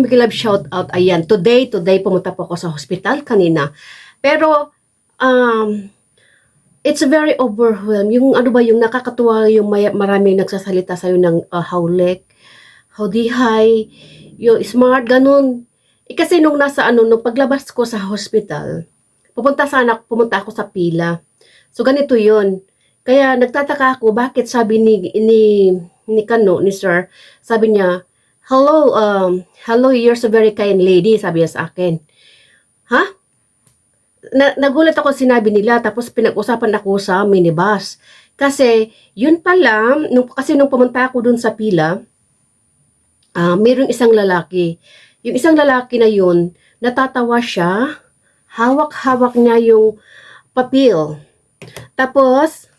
Miguel Love, shout out. Ayan, today, today, pumunta po ako sa hospital kanina. Pero, um, it's very overwhelmed. Yung ano ba, yung nakakatuwa, yung may, maraming nagsasalita sa'yo ng uh, howlek, howdihay, yung smart, ganun. Eh, kasi nung nasa ano, nung paglabas ko sa hospital, pupunta sana, pumunta ako sa pila. So, ganito yun. Kaya nagtataka ako, bakit sabi ni, ni, ni Kano, ni Sir, sabi niya, Hello, um, hello, you're so very kind lady, sabi niya sa akin. Ha? Na, nagulat ako sinabi nila, tapos pinag-usapan ako sa minibus. Kasi, yun pala, nung, kasi nung pumunta ako dun sa pila, ah mayroong isang lalaki. Yung isang lalaki na yun, natatawa siya, hawak-hawak niya yung papel. Tapos,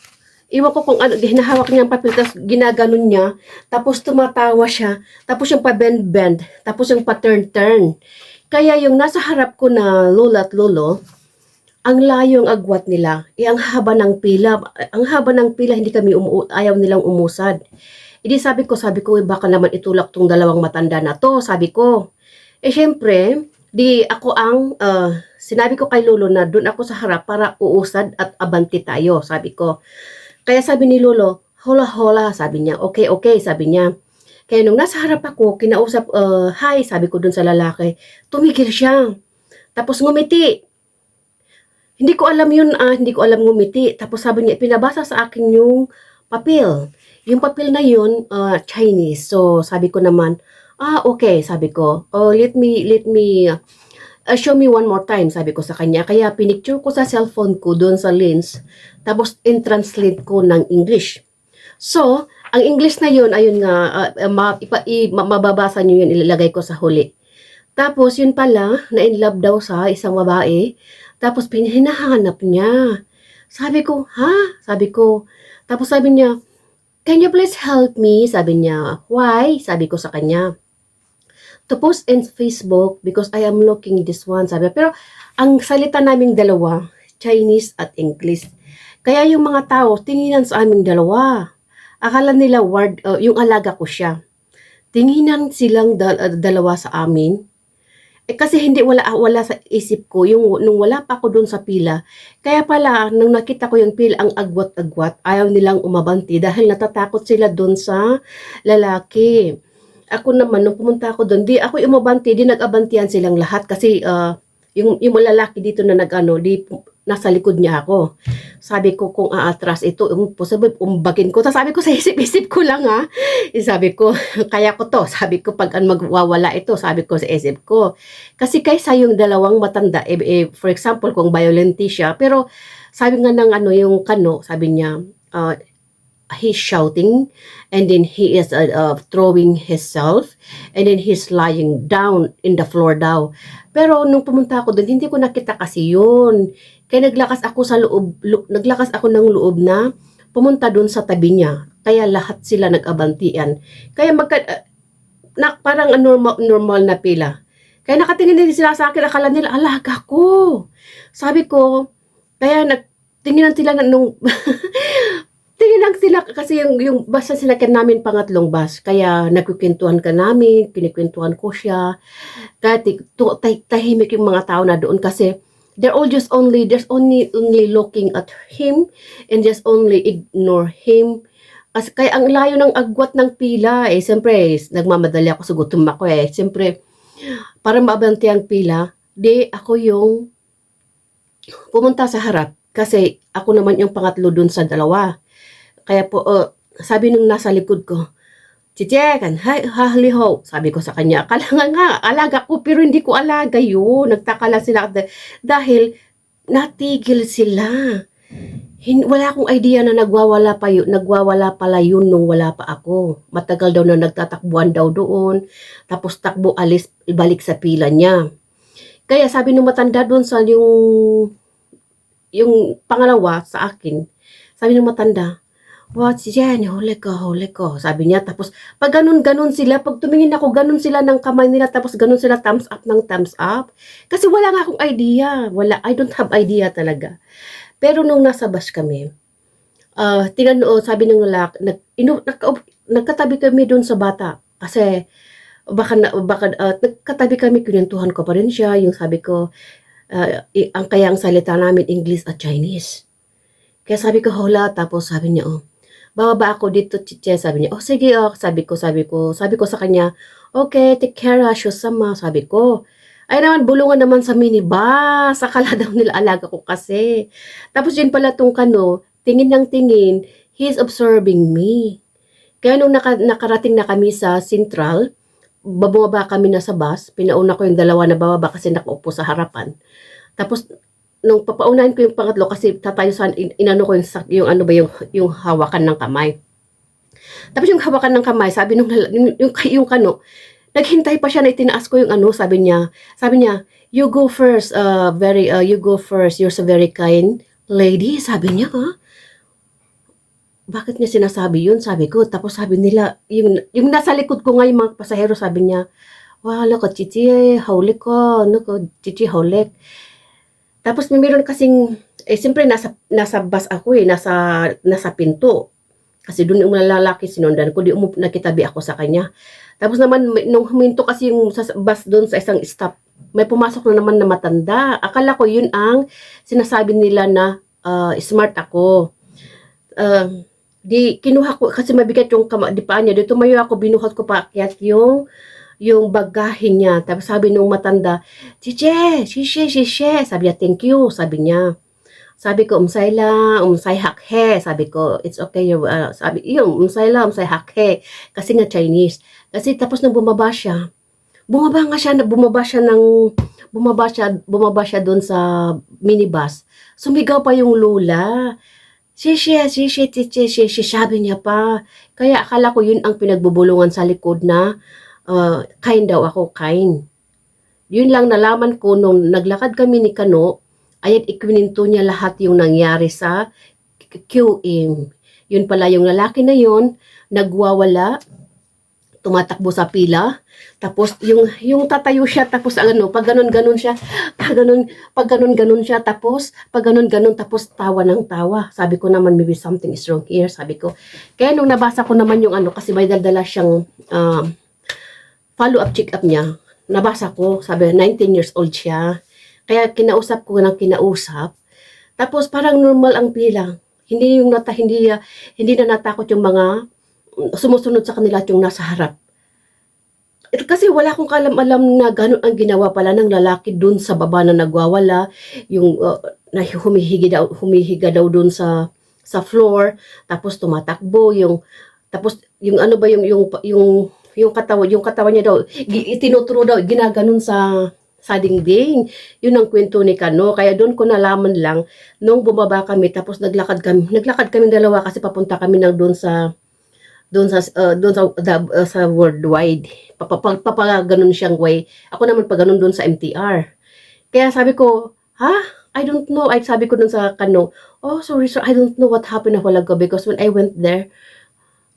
iwan ko kung ano, hinahawak niya ang papel, tapos ginaganon niya, tapos tumatawa siya, tapos yung pa-bend-bend, tapos yung pa-turn-turn. Kaya yung nasa harap ko na lola at lolo, ang layo ang agwat nila. Eh, ang haba ng pila, ang haba ng pila, hindi kami umu ayaw nilang umusad. Hindi sabi ko, sabi ko, eh, baka naman itulak tong dalawang matanda na to, sabi ko. Eh, syempre, di ako ang, ah, sinabi ko kay lolo na doon ako sa harap para uusad at abanti tayo, sabi ko. Kaya sabi ni Lolo, hola hola, sabi niya. Okay, okay, sabi niya. Kaya nung nasa harap ako, kinausap, uh, hi, sabi ko dun sa lalaki. Tumigil siya. Tapos ngumiti. Hindi ko alam yun, ah, hindi ko alam ngumiti. Tapos sabi niya, pinabasa sa akin yung papel. Yung papel na yun, ah, Chinese. So, sabi ko naman, ah, okay, sabi ko. Oh, let me, let me, uh, show me one more time, sabi ko sa kanya. Kaya pinicture ko sa cellphone ko doon sa lens, tapos in-translate ko ng English. So, ang English na yun, ayun nga, uh, ma, ipa, i, ma, mababasa nyo yun, ilalagay ko sa huli. Tapos, yun pala, na in love daw sa isang babae. Tapos, pinahinahanap niya. Sabi ko, ha? Sabi ko, tapos sabi niya, can you please help me? Sabi niya, why? Sabi ko sa kanya, to post in Facebook because I am looking this one. Sabi, pero ang salita naming dalawa, Chinese at English. Kaya yung mga tao, tinginan sa aming dalawa. Akala nila word, uh, yung alaga ko siya. Tinginan silang dal- uh, dalawa sa amin. Eh kasi hindi wala wala sa isip ko yung nung wala pa ako doon sa pila. Kaya pala nung nakita ko yung pila ang agwat-agwat, ayaw nilang umabanti dahil natatakot sila doon sa lalaki. Ako naman nung pumunta ako doon, di ako umabanti, di nag-abantian silang lahat kasi uh, yung yung lalaki dito na nagano, di nasa likod niya ako. Sabi ko kung aatras ito, um, possible umbagin ko. Tapos sabi ko sa isip-isip ko lang ha. Eh, sabi ko, kaya ko to. Sabi ko pag magwawala ito, sabi ko sa isip ko. Kasi kaysa yung dalawang matanda, eh, eh, for example, kung violent siya, pero sabi nga ng ano yung kano, sabi niya, uh, he's shouting and then he is uh, uh, throwing himself and then he's lying down in the floor daw. Pero nung pumunta ako doon, hindi ko nakita kasi yun. Kaya naglakas ako sa loob, lo, naglakas ako ng loob na pumunta doon sa tabi niya. Kaya lahat sila nag-abantian. Kaya magka, uh, na, parang normal, normal na pila. Kaya nakatingin din sila sa akin, akala nila, alaga ko. Sabi ko, kaya nagtinginan sila nung, kasi yung, yung bus na sinakyan namin pangatlong bus. Kaya nagkukwentuhan ka namin, kinikwentuhan ko siya. Kaya tahimik yung mga tao na doon kasi they're all just only there's only only looking at him and just only ignore him As, kaya ang layo ng agwat ng pila eh siyempre nagmamadali ako sa gutom ako eh siyempre para maabanti ang pila di ako yung pumunta sa harap kasi ako naman yung pangatlo dun sa dalawa kaya po uh, sabi nung nasa likod ko Chichekan, hay, hahliho, sabi ko sa kanya. Akala nga nga, alaga ko, pero hindi ko alaga yun. Nagtaka lang sila dahil natigil sila. Hin, wala akong idea na nagwawala pa yun, nagwawala pala yun nung wala pa ako. Matagal daw na nagtatakbuhan daw doon. Tapos takbo alis, balik sa pila niya. Kaya sabi nung matanda doon sa yung yung pangalawa sa akin, sabi nung matanda, What's yan? Huli ko, huli ko. Sabi niya. Tapos, pag ganun-ganun sila, pag tumingin ako, ganun sila ng kamay nila, tapos ganun sila thumbs up ng thumbs up. Kasi wala nga akong idea. Wala, I don't have idea talaga. Pero nung nasa bus kami, uh, tinanong, sabi ng lalaki, nag, inu, nag, nagkatabi kami doon sa bata. Kasi, baka, na, baka uh, nagkatabi kami, kinentuhan ko pa rin siya, yung sabi ko, uh, ang kaya ang salita namin English at Chinese. Kaya sabi ko, hola, tapos sabi niya, oh, bababa ako dito, chiche, sabi niya, oh, sige, oh, sabi ko, sabi ko, sabi ko sa kanya, okay, take care, Asho, sama, sabi ko. Ay naman, bulungan naman sa minibus, akala daw nila alaga ko kasi. Tapos yun pala tong kano, tingin ng tingin, he's observing me. Kaya nung naka, nakarating na kami sa Central, bababa kami na sa bus, pinauna ko yung dalawa na bababa kasi nakaupo sa harapan. Tapos, nung papaunahin ko yung pangatlo kasi tatayo sa, in, inano ko yung, yung ano ba yung, yung hawakan ng kamay. Tapos yung hawakan ng kamay, sabi nung, yung, yung, yung kano, naghintay pa siya na itinaas ko yung ano, sabi niya, sabi niya, you go first, uh, very, uh, you go first, you're so very kind lady, sabi niya, ha? Bakit niya sinasabi yun? Sabi ko, tapos sabi nila, yung, yung nasa likod ko nga yung mga pasahero, sabi niya, wala ka, chichi, haulik ko, ano ko, chichi, haulik. Tapos meron kasing, eh, siyempre nasa, nasa bus ako eh, nasa, nasa pinto. Kasi doon yung lalaki sinundan ko, di umup, nakitabi ako sa kanya. Tapos naman, nung huminto kasi yung sa bus doon sa isang stop, may pumasok na naman na matanda. Akala ko yun ang sinasabi nila na ah, smart ako. Um, di kinuha ko kasi mabigat yung kama, di paa niya. Di tumayo ako, binuhat ko pa yung yung bagahin niya. Tapos sabi nung matanda, Chiche, shishe, shishe. Sabi niya, thank you. Sabi niya. Sabi ko, umsay la, umsay hakhe. Sabi ko, it's okay. Uh, sabi, yung, umsay la, umsay hakhe. Kasi nga Chinese. Kasi tapos nang bumaba siya, bumaba nga siya, bumaba siya ng, bumaba siya, bumaba siya doon sa minibus. Sumigaw pa yung lula. Shishe, shishe, shishe, shishe, sabi niya pa. Kaya akala ko yun ang pinagbubulungan sa likod na uh, kind daw ako, kind. Yun lang nalaman ko nung naglakad kami ni Kano, ayan ikwininto niya lahat yung nangyari sa QM. Yun pala yung lalaki na yun, nagwawala, tumatakbo sa pila, tapos yung yung tatayo siya tapos ano, pag ganun ganon siya, pag ganun pag ganun ganon siya tapos pag ganun ganon tapos tawa ng tawa. Sabi ko naman maybe something is wrong here, sabi ko. Kaya nung nabasa ko naman yung ano kasi may daldala siyang um, follow up check up niya. Nabasa ko, sabi 19 years old siya. Kaya kinausap ko ng kinausap. Tapos parang normal ang pila. Hindi yung nata hindi hindi na natakot yung mga sumusunod sa kanila at yung nasa harap. Kasi wala akong kalam-alam na gano'n ang ginawa pala ng lalaki dun sa baba na nagwawala, yung uh, na humihiga daw, humihiga daw dun sa sa floor, tapos tumatakbo yung tapos yung ano ba yung yung yung yung katawan yung katawan niya daw itinuturo daw ginaganon sa sa dingding. Yun ang kwento ni Kano. Kaya doon ko nalaman lang nung bumaba kami tapos naglakad kami naglakad kami dalawa kasi papunta kami nang doon sa doon sa uh, doon sa the- uh, sa worldwide. Papapag papaganon siyang way. Ako naman pa ganun doon sa MTR kaya sabi ko ha? I don't know. Ay sabi ko doon sa kano oh sorry sir. I don't know what happened a while ago because when I went there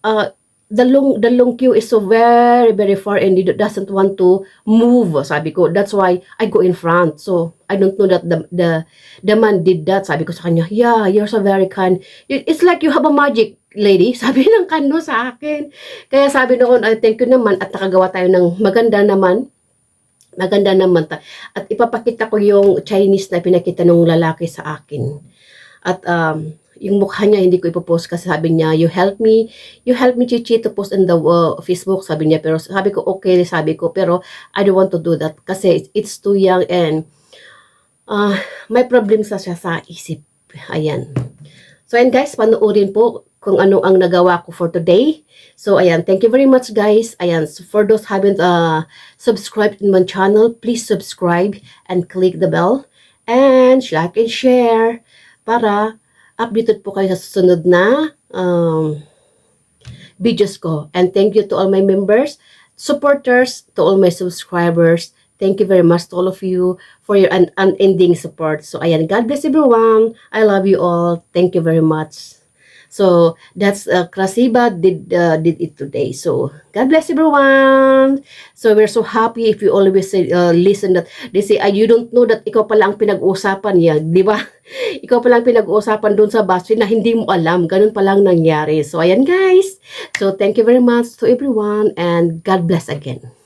uh the long the long queue is so very very far and it doesn't want to move sabi ko. That's why I go in front. So I don't know that the the the man did that sabi ko sa kanya yeah you're so very kind. It- it's like you have a magic lady sabi ng kano sa akin. Kaya sabi noon I thank you naman at nakagawa tayo ng maganda naman. Maganda naman ta at ipapakita ko yung Chinese na pinakita ng lalaki sa akin. At um yung mukha niya hindi ko ipopost kasi sabi niya you help me you help me Chichi to post in the uh, Facebook sabi niya. Pero sabi ko okay sabi ko. Pero I don't want to do that kasi it's- too young and uh, may problem sa siya sa isip. Ayan. So ayan guys panoorin po kung ano ang nagawa ko for today. So ayan. Thank you very much guys. Ayan. So for those haven't uh, subscribed in my channel please subscribe and click the bell and like and share para updated po kayo sa susunod na um, videos ko. And thank you to all my members, supporters, to all my subscribers. Thank you very much to all of you for your un- unending support. So, ayan, God bless everyone. I love you all. Thank you very much. So, that's uh, Krasiba did uh, did it today. So, God bless everyone. So, we're so happy if you always say, uh, listen that they say, ah, you don't know that ikaw pala ang pinag-uusapan niya. Di ba? ikaw palang pinag-uusapan doon sa BuzzFeed na hindi mo alam. Ganun palang nangyari. So, ayan guys. So, thank you very much to everyone and God bless again.